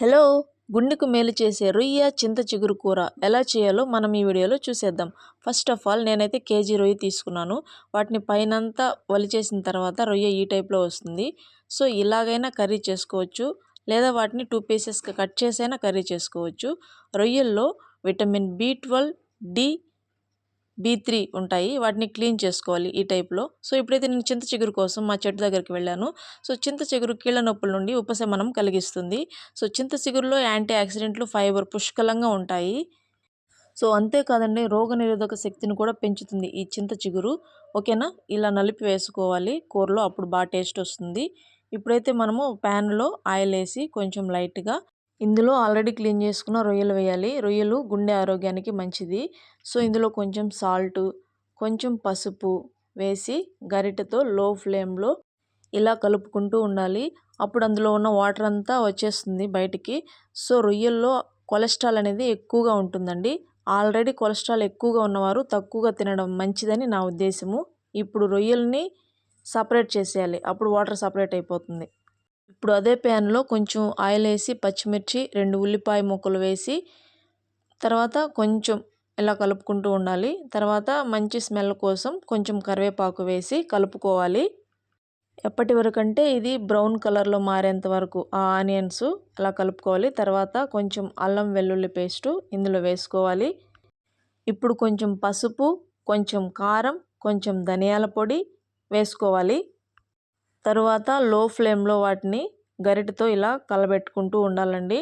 Hello గుండెకు మేలు చేసే రొయ్య చింత చిగురు కూర ఎలా చేయాలో మనం ఈ వీడియోలో చూసేద్దాం. ఫస్ట్ ఆఫ్ ఆల్ నేనైతే కేజీ రొయ్య తీసుకున్నాను. వాటిని పైనంతా వలిచేసిన తర్వాత రొయ్య ఈ టైప్లో వస్తుంది. సో ఇలాగైనా కర్రీ చేసుకోవచ్చు. లేదా వాటిని టూ పీసెస్గా కట్ చేసైనా కర్రీ చేసుకోవచ్చు. రొయ్యల్లో vitamin B twelve D B three ఉంటాయి. వాటిని క్లీన్ చేసుకోవాలి ఈ టైప్లో. సో ఇప్పుడైతే నేను చింత చిగురు కోసం మా చెట్టు దగ్గరికి వెళ్ళాను. సో చింత చిగురు కీళ్ళ నొప్పుల నుండి ఉపశమనం కలిగిస్తుంది. సో చింత చిగురులో యాంటీ ఆక్సిడెంట్లు ఫైబర్ పుష్కలంగా ఉంటాయి. సో అంతేకాదండి రోగనిరోధక శక్తిని కూడా పెంచుతుంది ఈ చింత చిగురు. ఓకేనా? ఇలా నలిపి వేసుకోవాలి. కూరలో అప్పుడు బాగా టేస్ట్ వస్తుంది. ఇప్పుడైతే మనము ప్యాన్లో ఆయిల్ వేసి కొంచెం లైట్గా ఇందులో ఆల్రెడీ క్లీన్ చేసుకున్న రొయ్యలు వేయాలి. రొయ్యలు గుండె ఆరోగ్యానికి మంచిది. సో ఇందులో కొంచెం సాల్ట్ కొంచెం పసుపు వేసి గరిటెతో లో ఫ్లేమ్లో ఇలా కలుపుకుంటూ ఉండాలి. అప్పుడు అందులో ఉన్న వాటర్ అంతా వచ్చేస్తుంది బయటికి. సో రొయ్యల్లో కొలెస్ట్రాల్ అనేది ఎక్కువగా ఉంటుందండి. ఆల్రెడీ కొలెస్ట్రాల్ ఎక్కువగా ఉన్నవారు తక్కువగా తినడం మంచిదని నా ఉద్దేశము. ఇప్పుడు రొయ్యల్ని సపరేట్ చేసేయాలి. అప్పుడు వాటర్ సపరేట్ అయిపోతుంది. ఇప్పుడు అదే ప్యాన్లో కొంచెం ఆయిల్ వేసి పచ్చిమిర్చి రెండు ఉల్లిపాయ ముక్కలు వేసి తర్వాత కొంచెం ఇలా కలుపుకుంటూ ఉండాలి. తర్వాత మంచి స్మెల్ కోసం కొంచెం కరివేపాకు వేసి కలుపుకోవాలి. ఎప్పటి వరకు అంటే ఇది బ్రౌన్ కలర్లో మారేంత వరకు ఆ ఆనియన్స్ అలా కలుపుకోవాలి. తర్వాత కొంచెం అల్లం వెల్లుల్లి పేస్టు ఇందులో వేసుకోవాలి. ఇప్పుడు కొంచెం పసుపు కొంచెం కారం కొంచెం ధనియాల పొడి వేసుకోవాలి. తరువాత లో ఫ్లేమ్లో వాటిని గరిటెతో ఇలా కలబెట్టుకుంటూ ఉండాలండి.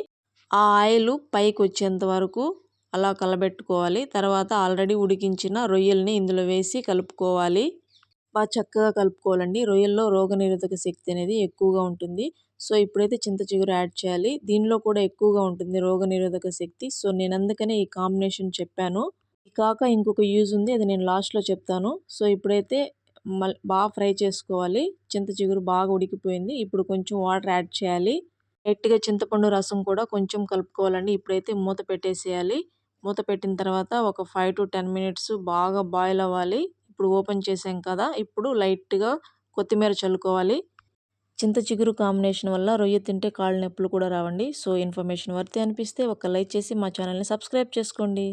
ఆ ఆయిల్ పైకి వచ్చేంత వరకు అలా కలబెట్టుకోవాలి. తర్వాత ఆల్రెడీ ఉడికించిన రొయ్యల్ని ఇందులో వేసి కలుపుకోవాలి. బాగా చక్కగా కలుపుకోవాలండి. రొయ్యల్లో రోగనిరోధక శక్తి అనేది ఎక్కువగా ఉంటుంది. సో ఇప్పుడైతే చింత చిగురు యాడ్ చేయాలి. దీనిలో కూడా ఎక్కువగా ఉంటుంది రోగనిరోధక శక్తి. సో నేను అందుకనే ఈ కాంబినేషన్ చెప్పాను. కాక ఇంకొక యూజ్ ఉంది. అది నేను లాస్ట్లో చెప్తాను. సో ఇప్పుడైతే మల్ బాగా ఫ్రై చేసుకోవాలి. చింత చిగురు బాగా ఉడికిపోయింది. ఇప్పుడు కొంచెం వాటర్ యాడ్ చేయాలి. గట్టిగా చింతపండు రసం కూడా కొంచెం కలుపుకోవాలండి. ఇప్పుడైతే మూత పెట్టేసేయాలి. మూత పెట్టిన తర్వాత ఒక ఫైవ్ టు టెన్ మినిట్స్ బాగా బాయిల్ అవ్వాలి. ఇప్పుడు ఓపెన్ చేసాం కదా. ఇప్పుడు లైట్గా కొత్తిమీర చల్లుకోవాలి. చింత చిగురు కాంబినేషన్ వల్ల రొయ్య తింటే కాళ్ళ నొప్పులు కూడా రావండి. సో ఇన్ఫర్మేషన్ వర్తి అనిపిస్తే ఒక లైక్ చేసి మా ఛానల్ని సబ్స్క్రైబ్ చేసుకోండి.